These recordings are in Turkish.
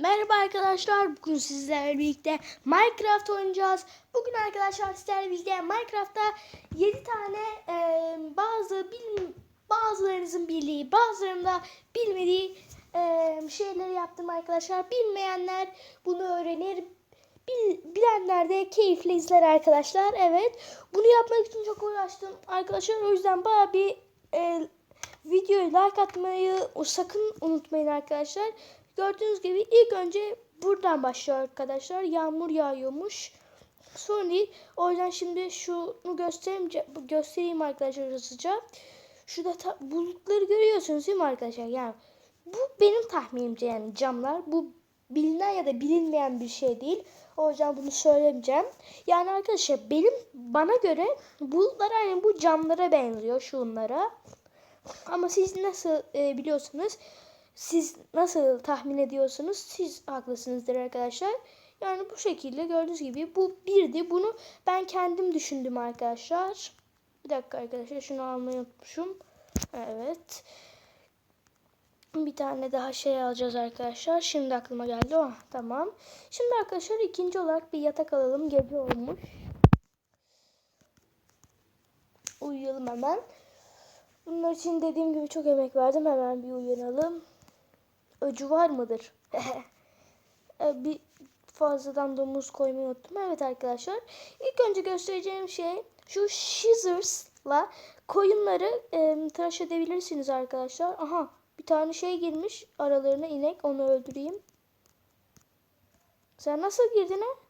Merhaba arkadaşlar. Bugün sizlerle birlikte Minecraft oynayacağız. Bugün arkadaşlar sizlerle birlikte Minecraft'ta 7 tane e, bazı bil, bazılarınızın bildiği, bazılarının da bilmediği e, şeyleri yaptım arkadaşlar. Bilmeyenler bunu öğrenir. Bil, bilenler de keyifle izler arkadaşlar. Evet. Bunu yapmak için çok uğraştım arkadaşlar. O yüzden baya bir e, videoyu like atmayı sakın unutmayın arkadaşlar. Gördüğünüz gibi ilk önce buradan başlıyor arkadaşlar. Yağmur yağıyormuş. Sorun değil. O yüzden şimdi şunu göstereyim, göstereyim arkadaşlar hızlıca. Şurada ta- bulutları görüyorsunuz değil mi arkadaşlar? Yani bu benim tahminimce yani camlar. Bu bilinen ya da bilinmeyen bir şey değil. O yüzden bunu söylemeyeceğim. Yani arkadaşlar benim bana göre bulutlar aynı bu camlara benziyor şunlara. Ama siz nasıl e, biliyorsunuz? Siz nasıl tahmin ediyorsunuz? Siz haklısınızdır arkadaşlar. Yani bu şekilde gördüğünüz gibi bu birdi. Bunu ben kendim düşündüm arkadaşlar. Bir dakika arkadaşlar şunu almayı unutmuşum. Evet. Bir tane daha şey alacağız arkadaşlar. Şimdi aklıma geldi o. Tamam. Şimdi arkadaşlar ikinci olarak bir yatak alalım. Gece olmuş. Uyuyalım hemen. Bunlar için dediğim gibi çok emek verdim. Hemen bir uyanalım. Öcü var mıdır? E, bir fazladan domuz koymayı unuttum. Evet arkadaşlar. İlk önce göstereceğim şey şu scissors'la koyunları e, tıraş edebilirsiniz arkadaşlar. Aha bir tane şey girmiş aralarına inek. Onu öldüreyim. Sen nasıl girdin ha?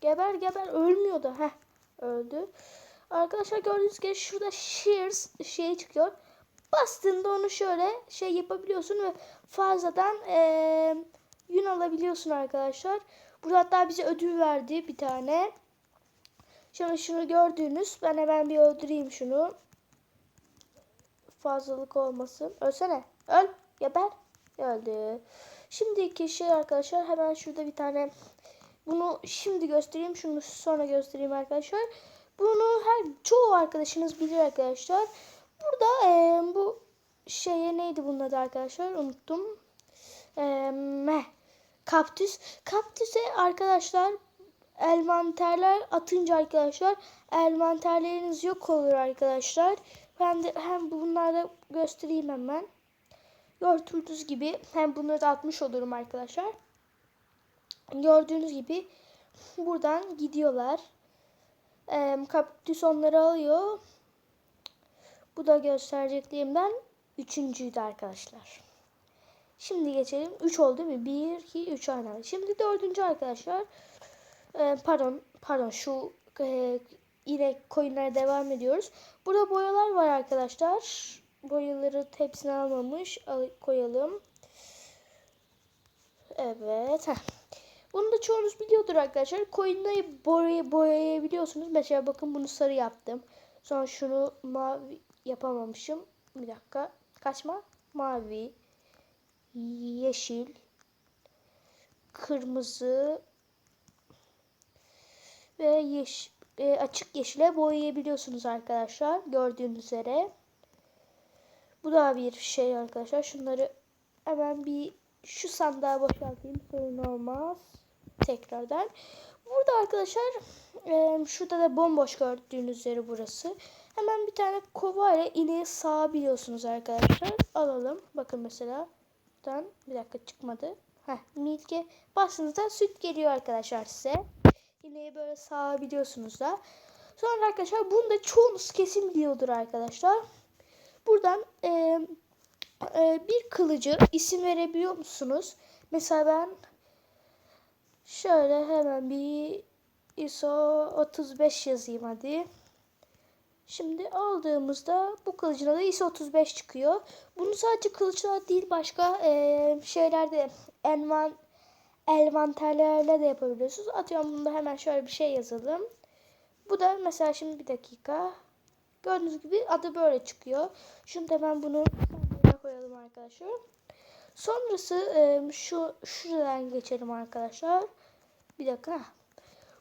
Geber geber ölmüyor da. Heh öldü. Arkadaşlar gördüğünüz gibi şurada shears şey çıkıyor. Bastığında onu şöyle şey yapabiliyorsun ve fazladan ee, yün alabiliyorsun arkadaşlar. Burada hatta bize ödül verdi bir tane. Şimdi şunu gördüğünüz. Ben hemen bir öldüreyim şunu. Fazlalık olmasın. Ölsene. Öl. Geber. Öldü. Şimdiki şey arkadaşlar hemen şurada bir tane bunu şimdi göstereyim. Şunu sonra göstereyim arkadaşlar. Bunu her çoğu arkadaşınız bilir arkadaşlar. Burada e, bu şeye neydi bunun adı arkadaşlar? Unuttum. E, meh. Kaktüs. Kaktüse arkadaşlar elmanterler atınca arkadaşlar elmanterleriniz yok olur arkadaşlar. Ben de hem bunları göstereyim hemen. Gördüğünüz gibi hem bunları da atmış olurum arkadaşlar. Gördüğünüz gibi buradan gidiyorlar. E, kaktüs onları alıyor. Bu da göstereceklerimden üçüncüydü arkadaşlar. Şimdi geçelim. 3 oldu değil mi? 1, 2, 3 aynen. Şimdi dördüncü arkadaşlar. Ee, pardon, pardon şu e, inek koyunlara devam ediyoruz. Burada boyalar var arkadaşlar. Boyaları hepsini almamış. Al, koyalım. Evet. Bunu da çoğunuz biliyordur arkadaşlar. Koyunları boya, boyayabiliyorsunuz. Mesela bakın bunu sarı yaptım. Sonra şunu mavi yapamamışım. Bir dakika. Kaçma. Mavi. Yeşil. Kırmızı. Ve yeş e, açık yeşile boyayabiliyorsunuz arkadaşlar. Gördüğünüz üzere. Bu da bir şey arkadaşlar. Şunları hemen bir şu sandığa boşaltayım. Sorun olmaz. Tekrardan. Burada arkadaşlar e, şurada da bomboş gördüğünüz üzere burası. Hemen bir tane kova ile ineği sağabiliyorsunuz arkadaşlar. Alalım. Bakın mesela. Buradan bir dakika çıkmadı. Heh, milke bastığınızda süt geliyor arkadaşlar size. İneği böyle sağabiliyorsunuz da. Sonra arkadaşlar bunu da çoğunuz kesin biliyordur arkadaşlar. Buradan e, e, bir kılıcı isim verebiliyor musunuz? Mesela ben şöyle hemen bir ISO 35 yazayım hadi. Şimdi aldığımızda bu kılıcına da ISO 35 çıkıyor. Bunu sadece kılıçlar değil başka e, şeylerde envan envanterlerle de yapabiliyorsunuz. Atıyorum bunda hemen şöyle bir şey yazalım. Bu da mesela şimdi bir dakika. Gördüğünüz gibi adı böyle çıkıyor. Şunu da hemen bunu koyalım arkadaşlar. Sonrası e, şu şuradan geçelim arkadaşlar. Bir dakika.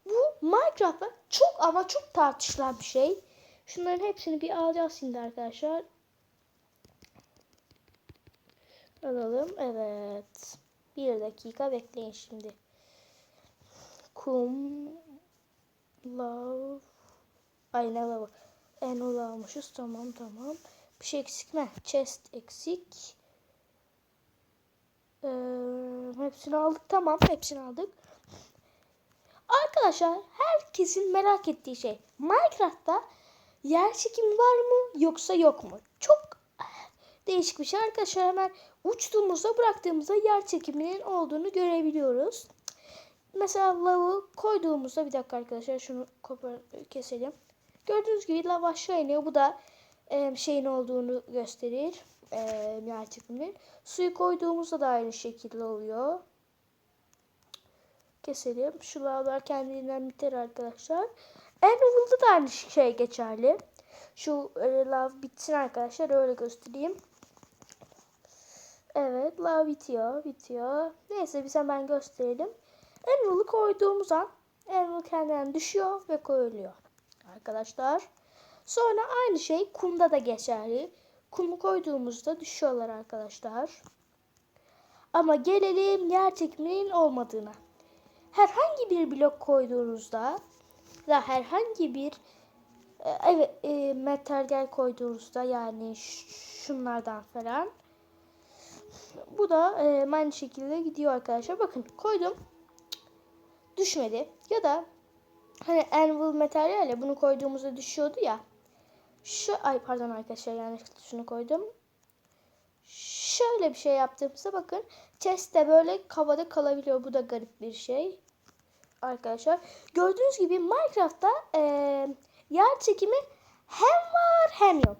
Bu Minecraft'ta çok ama çok tartışılan bir şey. Şunların hepsini bir alacağız şimdi arkadaşlar. Alalım. Evet. Bir dakika bekleyin şimdi. Kum lav ay ne lavı en almışız tamam tamam bir şey eksik mi chest eksik ee, hepsini aldık tamam hepsini aldık arkadaşlar herkesin merak ettiği şey Minecraft'ta yer çekimi var mı yoksa yok mu çok değişik bir şey arkadaşlar hemen uçtuğumuzda bıraktığımızda yer çekiminin olduğunu görebiliyoruz mesela lavı koyduğumuzda bir dakika arkadaşlar şunu kopar keselim. Gördüğünüz gibi lav aşağı iniyor. Bu da e, şeyin olduğunu gösterir. E, yer çekiminin. Suyu koyduğumuzda da aynı şekilde oluyor. Keselim. Şu lavlar kendiliğinden biter arkadaşlar. Enrival'da da aynı şey geçerli. Şu e, lav bitsin arkadaşlar. Öyle göstereyim. Evet lav bitiyor. Bitiyor. Neyse biz hemen gösterelim. Enrol'u koyduğumuz an Enrol kendinden düşüyor ve koyuluyor. Arkadaşlar. Sonra aynı şey kumda da geçerli. Kumu koyduğumuzda düşüyorlar arkadaşlar. Ama gelelim yer çekiminin olmadığına. Herhangi bir blok koyduğunuzda da herhangi bir e, evet e, materyal koyduğunuzda yani şunlardan falan bu da e, aynı şekilde gidiyor arkadaşlar. Bakın koydum düşmedi. Ya da hani anvil materyal ya bunu koyduğumuzda düşüyordu ya. Şu ay pardon arkadaşlar yanlışlıkla şunu koydum. Şöyle bir şey yaptığımızda bakın chest de böyle havada kalabiliyor. Bu da garip bir şey. Arkadaşlar gördüğünüz gibi Minecraft'ta e, yer çekimi hem var hem yok.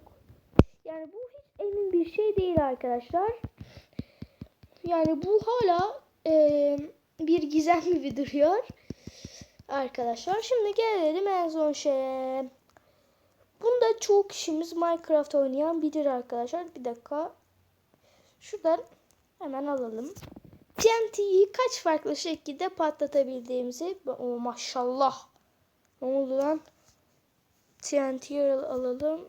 Yani bu hiç emin bir şey değil arkadaşlar. Yani bu hala e, bir gizem gibi duruyor. Arkadaşlar şimdi gelelim en son şeye. Bunda çoğu kişimiz Minecraft oynayan bilir arkadaşlar. Bir dakika. Şuradan hemen alalım. TNT'yi kaç farklı şekilde patlatabildiğimizi. Oh, maşallah. Ne oldu lan? TNT'yi alalım.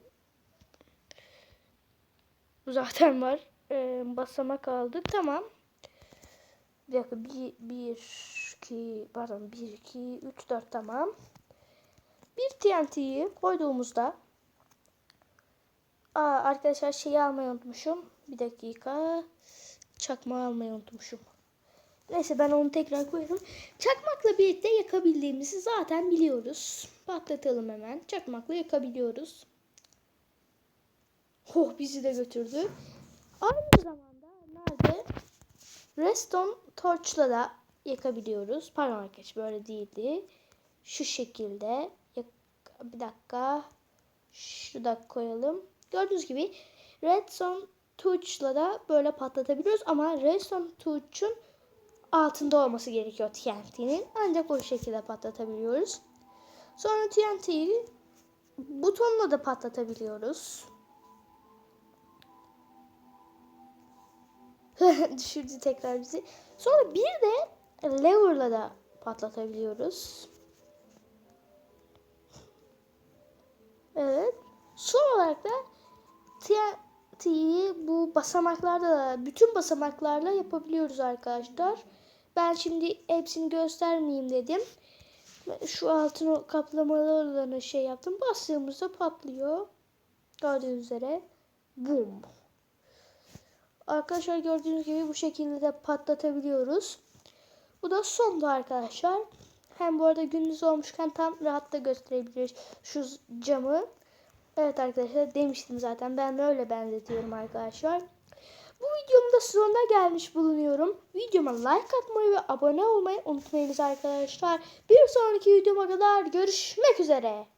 Bu zaten var. Ee, basamak aldık. Tamam. Bir dakika. Bir, bir, iki, pardon. Bir, iki, üç, dört. Tamam. Bir TNT'yi koyduğumuzda Aa, arkadaşlar şeyi almayı unutmuşum. Bir dakika. Çakma almayı unutmuşum. Neyse ben onu tekrar koyarım. Çakmakla birlikte yakabildiğimizi zaten biliyoruz. Patlatalım hemen. Çakmakla yakabiliyoruz. Oh bizi de götürdü. Aynı zamanda nerede? Redstone torchla da yakabiliyoruz. Pardon arkadaşlar böyle değildi. Şu şekilde. Bir dakika. Şurada koyalım. Gördüğünüz gibi redstone torchla da böyle patlatabiliyoruz. Ama redstone torch'un altında olması gerekiyor TNT'nin. Ancak o şekilde patlatabiliyoruz. Sonra TNT'yi butonla da patlatabiliyoruz. Düşürdü tekrar bizi. Sonra bir de lever'la da patlatabiliyoruz. Evet. Son olarak da TNT'yi bu basamaklarda da bütün basamaklarla yapabiliyoruz arkadaşlar. Ben şimdi hepsini göstermeyeyim dedim. Şu altın kaplamalarla şey yaptım. Bastığımızda patlıyor. Gördüğünüz üzere. Boom. Arkadaşlar gördüğünüz gibi bu şekilde de patlatabiliyoruz. Bu da sondu arkadaşlar. Hem bu arada gündüz olmuşken tam rahat da gösterebiliriz şu camı. Evet arkadaşlar demiştim zaten. Ben öyle benzetiyorum arkadaşlar. Bu videomun da sonuna gelmiş bulunuyorum. Videoma like atmayı ve abone olmayı unutmayınız arkadaşlar. Bir sonraki videoma kadar görüşmek üzere.